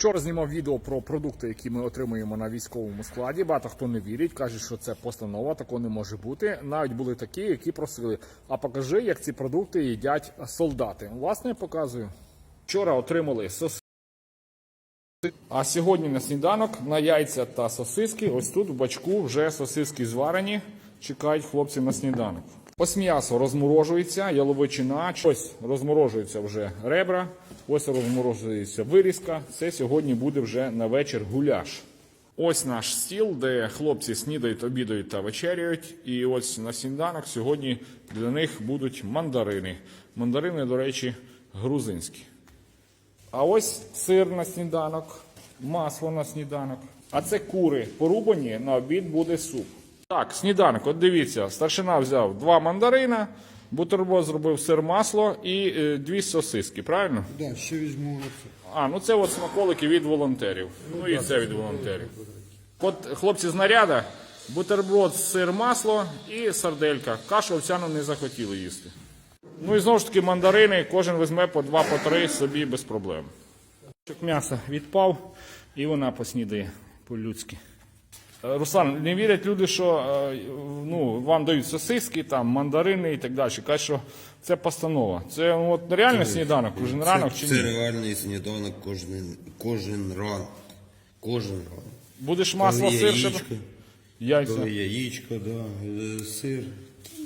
Вчора знімав відео про продукти, які ми отримуємо на військовому складі. Багато хто не вірить, каже, що це постанова, такого не може бути. Навіть були такі, які просили: а покажи, як ці продукти їдять солдати. Власне, я показую. Вчора отримали сосиски. А сьогодні на сніданок на яйця та сосиски. Ось тут в бачку вже сосиски зварені. Чекають хлопці на сніданок. Ось м'ясо розморожується, яловичина, ось розморожуються вже ребра, ось розморожується вирізка. Це сьогодні буде вже на вечір гуляш. Ось наш стіл, де хлопці снідають, обідають та вечеряють. І ось на сніданок сьогодні для них будуть мандарини. Мандарини, до речі, грузинські. А ось сир на сніданок, масло на сніданок. А це кури порубані, на обід буде суп. Так, сніданок, от дивіться, старшина взяв два мандарина, бутерброд зробив сир масло і е, дві сосиски, правильно? Да, ще візьму оце. А, ну це от смаколики від волонтерів. Ну і це від волонтерів. От хлопці з наряда, бутерброд, сир, масло і сарделька. Кашу овсяну не захотіли їсти. Ну і знову ж таки мандарини, кожен візьме по два, по три собі без проблем. М'ясо відпав і вона поснідає по-людськи. Е, Руслан, не вірять люди, що е, ну, вам дають сосиски, там, мандарини і так далі. Кажуть, що це постанова. Це ну, от реальний сніданок, кожен ранок чи це реальний сніданок кожен, кожен ранок. Кожен ранок. Будеш масло, Коли сир, щоб... яєчко, яйця. коли яєчко, да, е, сир.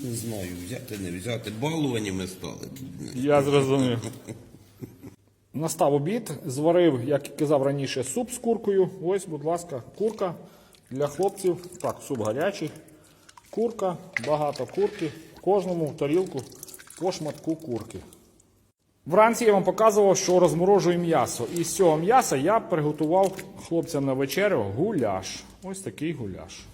Не знаю, взяти, не взяти. Балувані ми стали. Я зрозумів. Настав обід, зварив, як і казав раніше, суп з куркою. Ось, будь ласка, курка для хлопців. Так, суп гарячий. Курка, багато курки. Кожному в тарілку по шматку курки. Вранці я вам показував, що розморожую м'ясо. І з цього м'яса я приготував хлопцям на вечерю гуляш. Ось такий гуляш.